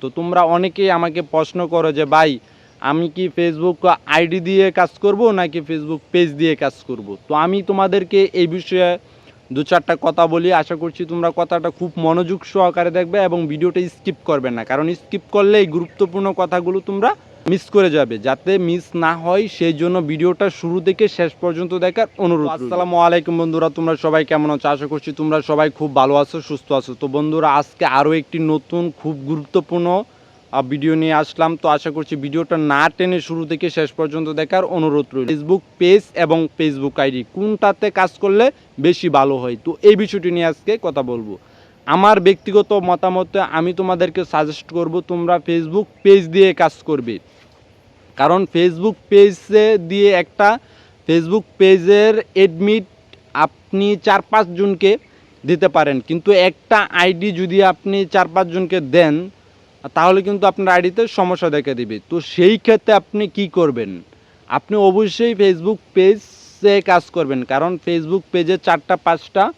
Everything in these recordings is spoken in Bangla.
তো তোমরা অনেকেই আমাকে প্রশ্ন করো যে, ভাই, আমি কি ফেসবুক আইডি দিয়ে কাজ করব নাকি ফেসবুক পেজ দিয়ে কাজ করব? তো আমি তোমাদেরকে এই বিষয়ে দু চারটা কথা বলি। আশা করছি তোমরা কথাটা খুব মনোযোগ সহকারে দেখবে এবং ভিডিওটা স্কিপ করবে না। কারণ স্কিপ করলে এই গুরুত্বপূর্ণ কথাগুলো তোমরা মিস করে যাবে। যাতে মিস না হয় সেই জন্য ভিডিওটা শুরু থেকে শেষ পর্যন্ত দেখার অনুরোধ আসসালামু আলাইকুম বন্ধুরা, তোমরা সবাই কেমন আছো? আশা করছি তোমরা সবাই খুব ভালো আছো, সুস্থ আছো। তো বন্ধুরা, আজকে আরও একটি নতুন, খুব গুরুত্বপূর্ণ ভিডিও নিয়ে আসলাম। তো আশা করছি ভিডিওটা না টেনে শুরু থেকে শেষ পর্যন্ত দেখার অনুরোধ রইল। ফেসবুক পেজ এবং ফেসবুক আইডি কোনটাতে কাজ করলে বেশি ভালো হয়? তো এই বিষয়টি নিয়ে আজকে কথা বলব। আমার ব্যক্তিগত মতামতে আমি তোমাদেরকে সাজেস্ট করব, তোমরা ফেসবুক পেজ দিয়ে কাজ করবে। কারণ ফেসবুক পেজে দিয়ে একটা ফেসবুক পেজের এডমিট আপনি চার পাঁচজনকে দিতে পারেন। কিন্তু একটা আইডি যদি আপনি চার পাঁচজনকে দেন, তাহলে কিন্তু আপনার আইডিতে সমস্যা দেখা দিবে। তো সেই ক্ষেত্রে আপনি কি করবেন? আপনি অবশ্যই ফেসবুক পেজে কাজ করবেন। কারণ ফেসবুক পেজে চারটা পাঁচটা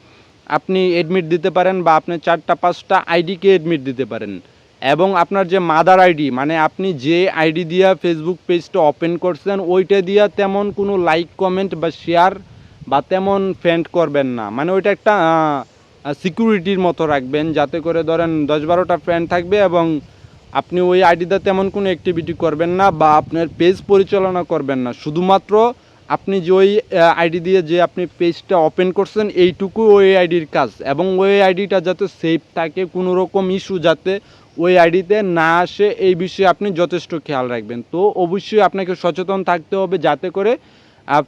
আপনি এডমিট দিতে পারেন বা আপনি চারটা পাঁচটা আইডিকে এডমিট দিতে পারেন। এবং আপনার যে মাদার আইডি মানে আপনি যে আইডি দিয়া ফেসবুক পেজটা ওপেন করছেন, ওইটা দিয়া তেমন কোনো লাইক কমেন্ট বা শেয়ার বা তেমন ফ্রেন্ড করবেন না। মানে ওইটা একটা সিকিউরিটির মতো রাখবেন, যাতে করে ধরেন দশ বারোটা ফ্রেন্ড থাকবে এবং আপনি ওই আইডিতে তেমন কোনো অ্যাক্টিভিটি করবেন না বা আপনার পেজ পরিচালনা করবেন না। শুধুমাত্র আপনি যে ওই আইডি দিয়ে যে আপনি পেজটা ওপেন করছেন, এইটুকু ওই আইডির কাজ। এবং ওই আইডিটা যাতে সেফ থাকে, কোনো রকম ইস্যু যাতে ওই আইডিতে না আসে, এই বিষয়ে আপনি যথেষ্ট খেয়াল রাখবেন। তো অবশ্যই আপনাকে সচেতন থাকতে হবে যাতে করে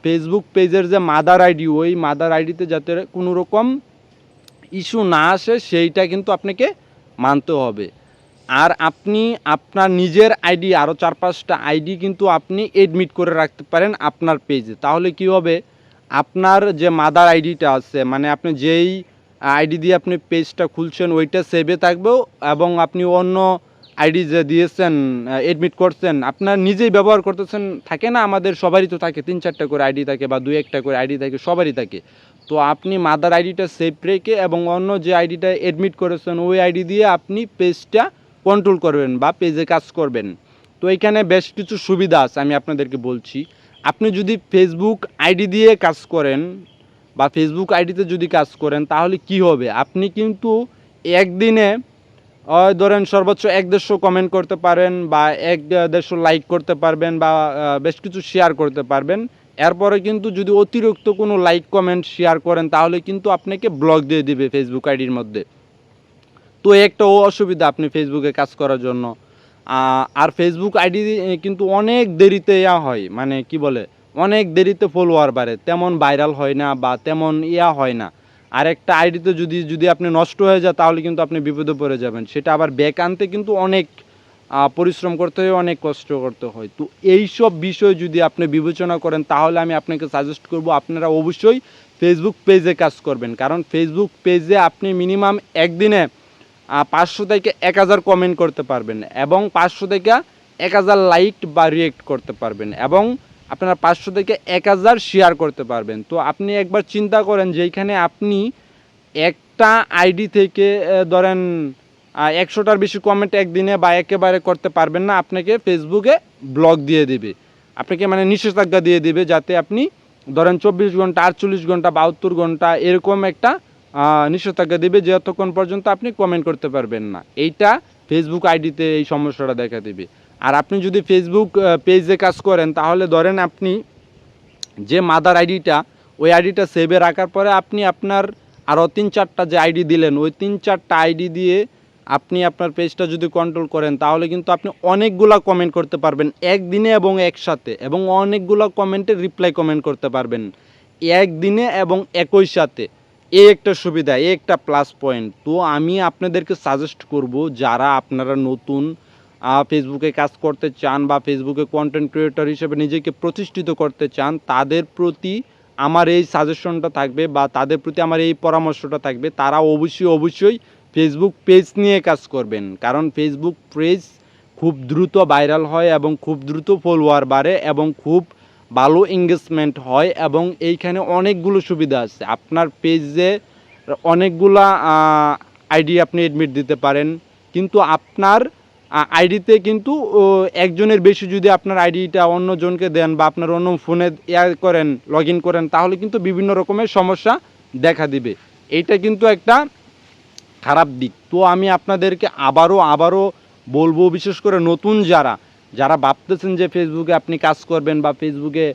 ফেসবুক পেজের যে মাদার আইডি ওই মাদার আইডিতে যাতে কোনো রকম ইস্যু না আসে, সেইটা কিন্তু আপনাকে মানতে হবে। আর আপনি আপনার নিজের আইডি আরও চার পাঁচটা আইডি কিন্তু আপনি এডমিট করে রাখতে পারেন আপনার পেজে তাহলে কি হবে? আপনার যে মাদার আইডিটা আছে মানে আপনি যেই আইডি দিয়ে আপনি পেজটা খুলছেন, ওইটা সেভে থাকবেও এবং আপনি অন্য আইডি যে দিয়েছেন এডমিট করছেন, আপনার নিজেই ব্যবহার করতেছেন, থাকে না? আমাদের সবারই তো থাকে, তিন চারটা করে আইডি থাকে বা দুই একটা করে আইডি থাকে, সবারই থাকে। তো আপনি মাদার আইডিটা সেভ রেখে এবং অন্য যে আইডিটা এডমিট করেছেন, ওই আইডি দিয়ে আপনি পেজটা কন্ট্রোল করবেন বা পেজে কাজ করবেন। তো এখানে বেশ কিছু সুবিধা আছে, আমি আপনাদেরকে বলছি। আপনি যদি ফেসবুক আইডি দিয়ে কাজ করেন বা ফেসবুক আইডিতে যদি কাজ করেন, তাহলে কি হবে? আপনি কিন্তু একদিনে ধরেন সর্বোচ্চ এক দেড়শো কমেন্ট করতে পারেন বা এক দেড়শো লাইক করতে পারবেন বা বেশ কিছু শেয়ার করতে পারবেন। এরপরে কিন্তু যদি অতিরিক্ত কোনো লাইক কমেন্ট শেয়ার করেন, তাহলে কিন্তু আপনাকে ব্লক দিয়ে দিবে ফেসবুক আইডির মধ্যে। তো একটা অসুবিধা আপনি ফেসবুকে কাজ করার জন্য। আর ফেসবুক আইডি কিন্তু অনেক দেরিতে ইয়া হয় মানে কি বলে? অনেক দেরিতে ফলোয়ার বাড়ে, তেমন ভাইরাল হয় না বা তেমন ইয়া হয় না। আর একটা আইডিতে যদি যদি আপনি নষ্ট হয়ে যায়, তাহলে কিন্তু আপনি বিপদে পড়ে যাবেন। সেটা আবার ব্যাক আনতে কিন্তু অনেক পরিশ্রম করতে হয়, অনেক কষ্ট করতে হয়। তো এই সব বিষয় যদি আপনি বিবেচনা করেন, তাহলে আমি আপনাকে সাজেস্ট করব, আপনারা অবশ্যই ফেসবুক পেজে কাজ করবেন। কারণ ফেসবুক পেজে আপনি মিনিমাম একদিনে পাঁচশো থেকে এক হাজার কমেন্ট করতে পারবেন এবং পাঁচশো থেকে এক হাজার লাইক বা রিয়েক্ট করতে পারবেন এবং আপনারা পাঁচশো থেকে এক হাজার শেয়ার করতে পারবেন। তো আপনি একবার চিন্তা করেন যেখানে আপনি একটা আইডি থেকে ধরেন একশোটার বেশি কমেন্ট একদিনে বা একেবারে করতে পারবেন না। আপনাকে ফেসবুকে ব্লক দিয়ে দেবে। আপনাকে মানে নিষেধাজ্ঞা দিয়ে দিবে যাতে আপনি ধরেন চব্বিশ ঘণ্টা, আটচল্লিশ ঘণ্টা, বাহাত্তর ঘণ্টা এরকম একটা নিষেধাজ্ঞা দেবে যতক্ষণ পর্যন্ত আপনি কমেন্ট করতে পারবেন না। এইটা ফেসবুক আইডিতে এই সমস্যাটা দেখা দেবে। আর আপনি যদি ফেসবুক পেজে কাজ করেন, তাহলে ধরেন আপনি যে মাদার আইডিটা ওই আইডিটা সেভে রাখার পরে আপনি আপনার আরও তিন চারটা যে আইডি দিলেন, ওই তিন চারটা আইডি দিয়ে আপনি আপনার পেজটা যদি কন্ট্রোল করেন, তাহলে কিন্তু আপনি অনেকগুলা কমেন্ট করতে পারবেন, একদিনে এবং একসাথে, এবং অনেকগুলো কমেন্টে রিপ্লাই কমেন্ট করতে পারবেন, একদিনে এবং একই সাথে। এই একটা সুবিধা, এই একটা প্লাস পয়েন্ট তো আমি আপনাদেরকে সাজেস্ট করব, যারা আপনারা নতুন ফেসবুকে কাজ করতে চান বা ফেসবুকে কন্টেন্ট ক্রিয়েটর হিসেবে নিজেকে প্রতিষ্ঠিত করতে চান, তাদের প্রতি আমার এই সাজেশনটা থাকবে বা তাদের প্রতি আমার এই পরামর্শটা থাকবে, তারা অবশ্যই অবশ্যই ফেসবুক পেজ নিয়ে কাজ করবেন। কারণ ফেসবুক পেজ খুব দ্রুত ভাইরাল হয় এবং খুব দ্রুত ফলোয়ার বাড়ে এবং খুব ভালো এঙ্গেজমেন্ট হয় এবং এইখানে অনেকগুলো সুবিধা আছে। আপনার পেজে অনেকগুলা আইডি আপনি এডমিট দিতে পারেন। কিন্তু আপনার আইডিতে কিন্তু একজনের বেশি যদি আপনার আইডিটা অন্য জনকে দেন বা আপনার অন্য ফোনে ইয়ার করেন লগ করেন, তাহলে কিন্তু বিভিন্ন রকমের সমস্যা দেখা দিবে। এইটা কিন্তু একটা খারাপ দিক। তো আমি আপনাদেরকে আবারও আবারও বলব, বিশেষ করে নতুন যারা যারা ভাবতেছেন যে ফেসবুকে আপনি কাজ করবেন বা ফেসবুকে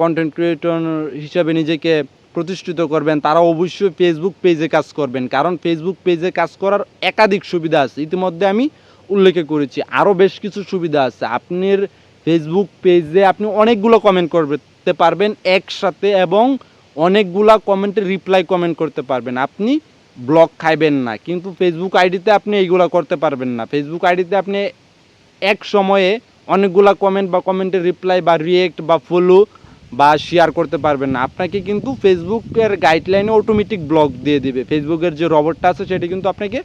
কন্টেন্ট ক্রিয়েটর হিসেবে নিজেকে প্রতিষ্ঠিত করবেন, তারা অবশ্যই ফেসবুক পেজে কাজ করবেন। কারণ ফেসবুক পেজে কাজ করার একাধিক সুবিধা আছে। ইতিমধ্যে আমি উল্লেখ করেছি। আরও বেশ কিছু সুবিধা আছে। আপনার ফেসবুক পেজে আপনি অনেকগুলো কমেন্ট করতে পারবেন একসাথে এবং অনেকগুলা কমেন্টে রিপ্লাই কমেন্ট করতে পারবেন। আপনি ব্লক খাইবেন না। কিন্তু ফেসবুক আইডিতে আপনি এইগুলা করতে পারবেন না। ফেসবুক আইডিতে আপনি এক সময়ে অনেকগুলা কমেন্ট বা কমেন্টের রিপ্লাই বা রিয়েক্ট বা ফলো বা শেয়ার করতে পারবেন না। আপনাকে কিন্তু ফেসবুকের গাইডলাইনে অটোমেটিক ব্লক দিয়ে দিবে। ফেসবুকের যে রবটটা আছে, সেটা কিন্তু আপনাকে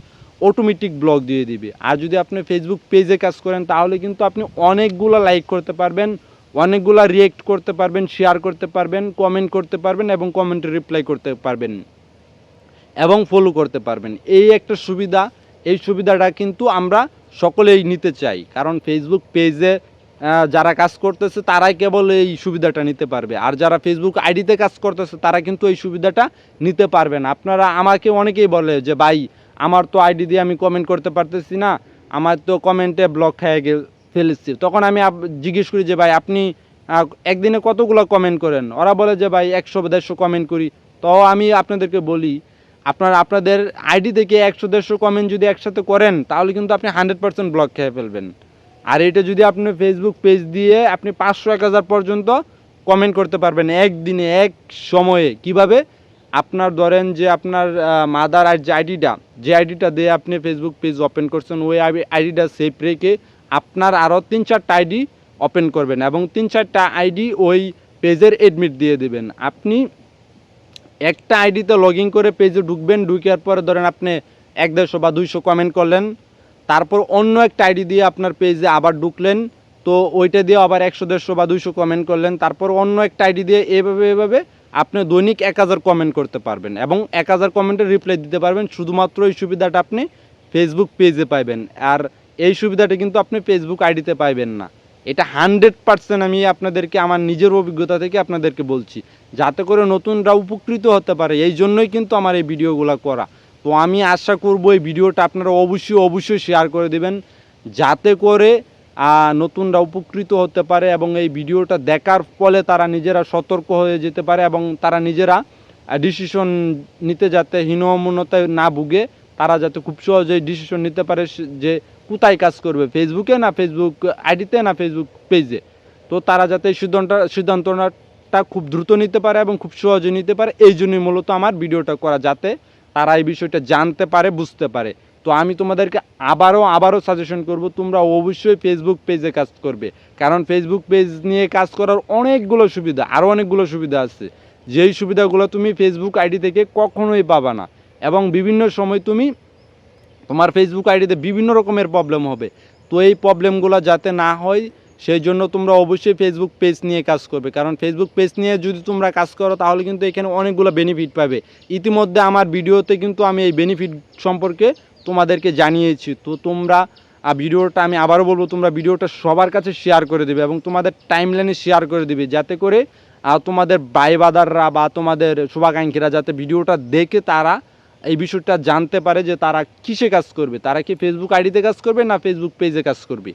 অটোমেটিক ব্লক দিয়ে দিবে। আর যদি আপনি ফেসবুক পেজে কাজ করেন, তাহলে কিন্তু আপনি অনেকগুলো লাইক করতে পারবেন, অনেকগুলা রিয়েক্ট করতে পারবেন শেয়ার করতে পারবেন কমেন্ট করতে পারবেন এবং কমেন্টে রিপ্লাই করতে পারবেন এবং ফলো করতে পারবেন। এই একটা সুবিধা, এই সুবিধাটা কিন্তু আমরা সকলেই নিতে চাই। কারণ ফেসবুক পেজে যারা কাজ করতেছে, তারাই কেবল এই সুবিধাটা নিতে পারবে। আর যারা ফেসবুক আইডিতে কাজ করতেছে, তারা কিন্তু এই সুবিধাটা নিতে পারবে না। আপনারা, আমাকে অনেকেই বলে যে, ভাই আমার তো আইডি দিয়ে আমি কমেন্ট করতে পারতেছি না, আমার তো কমেন্টে ব্লক খেয়ে গে, ফেলেছি। তখন আমি জিজ্ঞেস করি যে, ভাই, আপনি একদিনে কতগুলো কমেন্ট করেন? ওরা বলে যে, ভাই, একশো দেড়শো কমেন্ট করি। তো আমি আপনাদেরকে বলি, আপনার, আপনাদের আইডি থেকে একশো, দেড়শো কমেন্ট যদি একসাথে করেন, তাহলে কিন্তু আপনি হান্ড্রেড পার্সেন্ট ব্লক খেয়ে ফেলবেন। আর এটা যদি আপনি ফেসবুক পেজ দিয়ে আপনি পাঁচশো, এক হাজার পর্যন্ত কমেন্ট করতে পারবেন, একদিনে, এক সময়ে। কীভাবে? আপনার ধরেন যে আপনার মাদার আর যে আইডিটা যে আইডিটা দিয়ে আপনি ফেসবুক পেজ ওপেন করছেন, ওই আইডিটা সেভ রেখে আপনার আরও তিন চারটা আইডি ওপেন করবেন এবং তিন চারটা আইডি ওই পেজের এডমিট দিয়ে দেবেন। আপনি একটা আইডিতে লগ করে পেজে ঢুকবেন, ঢুকার পরে ধরেন আপনি এক দেড়শো বা দুইশো কমেন্ট করলেন, তারপর অন্য একটা আইডি দিয়ে আপনার পেজে আবার ঢুকলেন, তো ওইটা দিয়ে আবার একশো, দেড়শো বা দুইশো কমেন্ট করলেন, তারপর অন্য একটা আইডি দিয়ে এভাবে এভাবে আপনি দৈনিক এক হাজার কমেন্ট করতে পারবেন এবং এক হাজার কমেন্টের রিপ্লাই দিতে পারবেন। শুধুমাত্র এই সুবিধাটা আপনি ফেসবুক পেজে পাইবেন। আর এই সুবিধাটা কিন্তু আপনি ফেসবুক আইডিতে পাইবেন না। এটা হান্ড্রেড পার্সেন্ট আমি আপনাদেরকে, আমার নিজের অভিজ্ঞতা থেকে আপনাদেরকে বলছি। যাতে করে নতুনরা উপকৃত হতে পারে। এই জন্যই কিন্তু আমার এই ভিডিওগুলো করা। তো আমি আশা করব এই ভিডিওটা আপনারা অবশ্যই অবশ্যই শেয়ার করে দেবেন। যাতে করে নতুনরা উপকৃত হতে পারে এবং এই ভিডিওটা দেখার ফলে তারা নিজেরা সতর্ক হয়ে যেতে পারে এবং তারা নিজেরা ডিসিশন নিতে যাতে হীনমন্যতায় না ভুগে তারা যাতে খুব সহজেই ডিসিশন নিতে পারে যে কোথায় কাজ করবে ফেসবুকে না ফেসবুক আইডিতে না ফেসবুক পেজে তো তারা যাতে এই সিদ্ধান্ত সিদ্ধান্তটা খুব দ্রুত নিতে পারে এবং খুব সহজে নিতে পারে, এই জন্যই মূলত আমার ভিডিওটা করা, যাতে তারা এই বিষয়টা জানতে পারে, বুঝতে পারে। তো আমি তোমাদেরকে আবারও আবারও সাজেশন করব, তোমরা অবশ্যই ফেসবুক পেজে কাজ করবে। কারণ ফেসবুক পেজ নিয়ে কাজ করার অনেকগুলো সুবিধা, আরও অনেকগুলো সুবিধা আছে। যেই সুবিধাগুলো তুমি ফেসবুক আইডি থেকে কখনোই পাবা না। এবং বিভিন্ন সময় তুমি তোমার ফেসবুক আইডিতে বিভিন্ন রকমের প্রবলেম হবে। তো এই প্রবলেমগুলো যাতে না হয়, সেই জন্য তোমরা অবশ্যই ফেসবুক পেজ নিয়ে কাজ করবে। কারণ ফেসবুক পেজ নিয়ে যদি তোমরা কাজ করো, তাহলে কিন্তু এখানে অনেকগুলো বেনিফিট পাবে। ইতিমধ্যে আমার ভিডিওতে কিন্তু আমি এই বেনিফিট সম্পর্কে তোমাদেরকে জানিয়েছি। তো তোমরা ভিডিওটা আমি আবারও বলব, তোমরা ভিডিওটা সবার কাছে শেয়ার করে দেবে এবং তোমাদের টাইমলাইনে শেয়ার করে দিবে। যাতে করে তোমাদের বাইবাদাররা বা তোমাদের শুভাকাঙ্ক্ষীরা যাতে ভিডিওটা দেখে তারা এই বিষয়টা জানতে পারে যে তারা কিসে কাজ করবে। তারা কি ফেসবুক আইডিতে কাজ করবে না ফেসবুক পেজে কাজ করবে?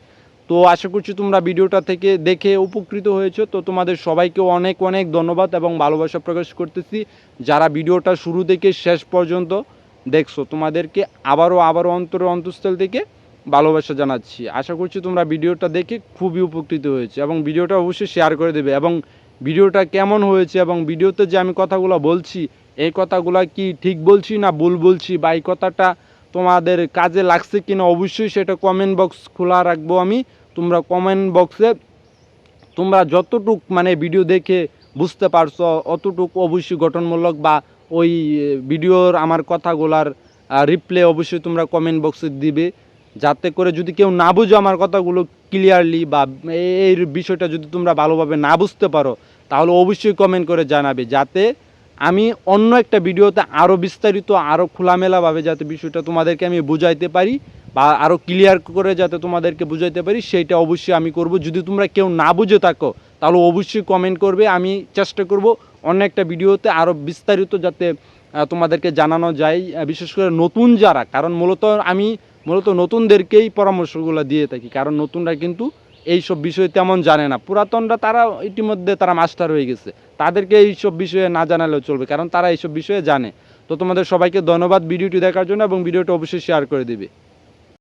তো আশা করছি তোমরা ভিডিওটা থেকে দেখে উপকৃত হয়েছো। তো তোমাদের সবাইকে অনেক অনেক ধন্যবাদ এবং ভালোবাসা প্রকাশ করতেছি। যারা ভিডিওটা শুরু থেকে শেষ পর্যন্ত দেখছ, তোমাদেরকে আবারও আবারও অন্তর অন্তঃস্থল থেকে ভালোবাসা জানাচ্ছি। আশা করছি তোমরা ভিডিওটা দেখে খুবই উপকৃত হয়েছে এবং ভিডিওটা অবশ্যই শেয়ার করে দেবে এবং ভিডিওটা কেমন হয়েছে এবং ভিডিওতে যে আমি কথাগুলো বলছি, এই কথাগুলো কি ঠিক বলছি না ভুল বলছি বা এই কথাটা তোমাদের কাজে লাগছে কিনা অবশ্যই সেটা কমেন্ট বক্স খোলা রাখব আমি। তোমরা কমেন্ট বক্সে তোমরা যতটুক মানে ভিডিও দেখে বুঝতে পারছ, অতটুক অবশ্যই গঠনমূলক বা ওই ভিডিওর আমার কথাগুলার রিপ্লে অবশ্যই তোমরা কমেন্ট বক্সে দিবে। যাতে করে যদি কেউ না বুঝো আমার কথাগুলো ক্লিয়ারলি বা এই বিষয়টা যদি তোমরা ভালোভাবে না বুঝতে পারো, তাহলে অবশ্যই কমেন্ট করে জানাবে। যাতে আমি অন্য একটা ভিডিওতে আরও বিস্তারিত আরও খোলামেলাভাবে যাতে বিষয়টা তোমাদেরকে আমি বুঝাইতে পারি বা আরও ক্লিয়ার করে যাতে তোমাদেরকে বুঝাইতে পারি, সেইটা অবশ্যই আমি করব। যদি তোমরা কেউ না বুঝে থাকো, তাহলে অবশ্যই কমেন্ট করবে। আমি চেষ্টা করব অন্য একটা ভিডিওতে আরও বিস্তারিত যাতে তোমাদেরকে জানানো যায় বিশেষ করে নতুন যারা, কারণ মূলত আমি, মূলত নতুনদেরকেই পরামর্শগুলো দিয়ে থাকি, কারণ নতুনরা কিন্তু এইসব বিষয়ে তেমন জানে না। পুরাতনরা তারা ইতিমধ্যে তারা মাস্টার হয়ে গেছে, তাদেরকে এইসব বিষয়ে না জানালেও চলবে, কারণ তারা এইসব বিষয়ে জানে। তো তোমাদের সবাইকে ধন্যবাদ ভিডিওটি দেখার জন্য এবং ভিডিওটা অবশ্যই শেয়ার করে দিবে।